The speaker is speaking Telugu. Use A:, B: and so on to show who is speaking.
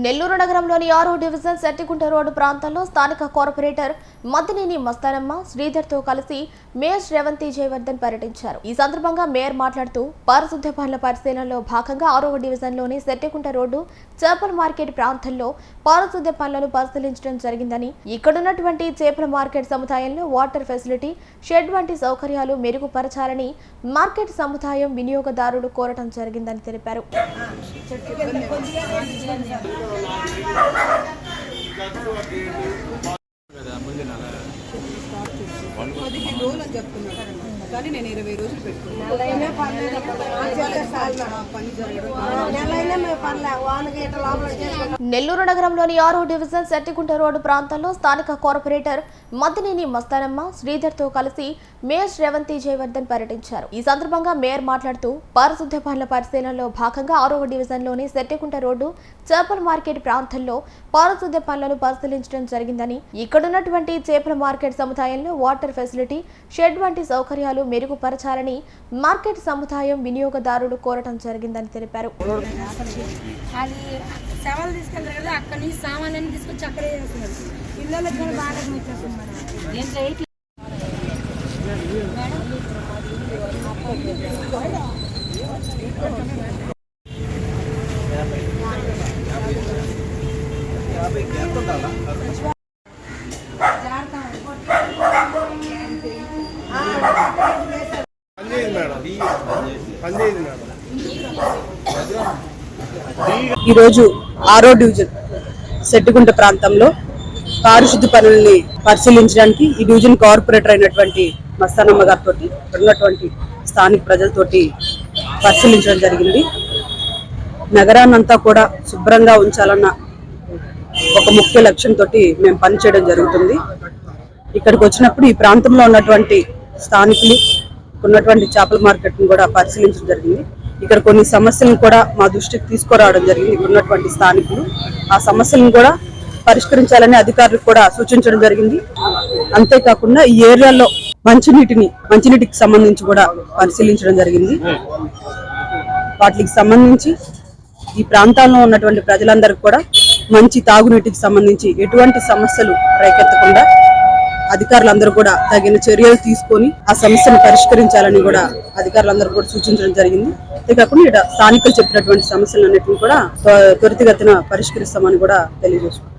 A: నెల్లూరు నగరంలోని ఆరో డివిజన్ సెట్టిగుంట రోడ్డు ప్రాంతంలో స్థానిక కార్పొరేటర్ మద్దినేని మస్తానమ్మ శ్రీధర్తో కలిసి మేయర్ రేవంతి జయవర్ధన్ పర్యటించారు. ఈ సందర్భంగా మేయర్ మాట్లాడుతూ పారిశుద్ధ్య పనుల పరిశీలనలో భాగంగా ఆరో డివిజన్లోని సెట్టిగుంట రోడ్డు చేపల మార్కెట్ ప్రాంతంలో పారిశుద్ధ్య పనులను పరిశీలించడం జరిగిందని ఇక్కడున్నటువంటి చేపల మార్కెట్ సముదాయంలో వాటర్ ఫెసిలిటీ షెడ్ వంటి సౌకర్యాలు మెరుగుపరచాలని మార్కెట్ సముదాయం వినియోగదారులు కోరటం జరిగిందని తెలిపారు.
B: పదిహేను రోజులు అని కానీ నేను ఇరవై రోజులు పెట్టుకున్నాను.
A: నెల్లూరు నగరంలోని ఆరో డివిజన్ సెట్టిగుంట రోడ్డు ప్రాంతంలో స్థానిక కార్పొరేటర్ మద్దినేని మస్తానమ్మ శ్రీధర్తో కలిసి మేయర్ రేవంతి జయవర్ధన్ పర్యటించారు. ఈ సందర్భంగా మేయర్ మాట్లాడుతూ పారిశుద్ధ్య పనుల పరిశీలనలో భాగంగా ఆరవ డివిజన్లోని సెట్టిగుంట రోడ్డు చేపల మార్కెట్ ప్రాంతంలో పారిశుద్ధ్య పనులను పరిశీలించడం జరిగిందని ఇక్కడున్నటువంటి చేపల మార్కెట్ సముదాయంలో వాటర్ ఫెసిలిటీ షెడ్ వంటి సౌకర్యాలు మెరుగుపరచాలని మార్కెట్ సముదాయం వినియోగదారులు కోరటం జరిగిందని తెలిపారు.
C: సెవెలు తీసుకెళ్తారు కదా అక్కడి నుంచి సామాన్లన్నీ తీసుకొచ్చి అక్కడే చేస్తున్నారు. పిల్లలకి కూడా బాగా వచ్చేస్తుంది మేడం?
D: మేడం.
B: ఈరోజు ఆరో డివిజన్ సెట్టుగుంట ప్రాంతంలో పారిశుద్ధ పనుల్ని పరిశీలించడానికి ఈ డివిజన్ కార్పొరేటర్ అయినటువంటి మస్తానమ్మ గారితో ఉన్నటువంటి స్థానిక ప్రజలతోటి పరిశీలించడం జరిగింది. నగరాన్నంతా కూడా శుభ్రంగా ఉంచాలన్న ఒక ముఖ్య లక్ష్యంతో మేము పనిచేయడం జరుగుతుంది. ఇక్కడికి వచ్చినప్పుడు ఈ ప్రాంతంలో ఉన్నటువంటి స్థానికులు ఉన్నటువంటి చేపల మార్కెట్ను కూడా పరిశీలించడం జరిగింది. ఇక్కడ కొన్ని సమస్యలను కూడా మా దృష్టికి తీసుకురావడం జరిగింది ఇక్కడ ఉన్నటువంటి స్థానికులు. ఆ సమస్యలను కూడా పరిష్కరించాలని అధికారులకు కూడా సూచించడం జరిగింది. అంతేకాకుండా ఈ ఏరియాలో మంచినీటిని మంచినీటికి సంబంధించి కూడా పరిశీలించడం జరిగింది. వాటికి సంబంధించి ఈ ప్రాంతాల్లో ఉన్నటువంటి ప్రజలందరికీ కూడా మంచి తాగునీటికి సంబంధించి ఎటువంటి సమస్యలు రేకెత్తకుండా అధికారులందరూ కూడా తగిన చర్యలు తీసుకొని ఆ సమస్యను పరిష్కరించాలని కూడా అధికారులందరూ కూడా సూచించడం జరిగింది. అంతేకాకుండా ఇక్కడ స్థానికులు చెప్పినటువంటి సమస్యలన్నింటినీ కూడా త్వరితగతిన పరిష్కరిస్తామని కూడా తెలియజేసుకుంటాం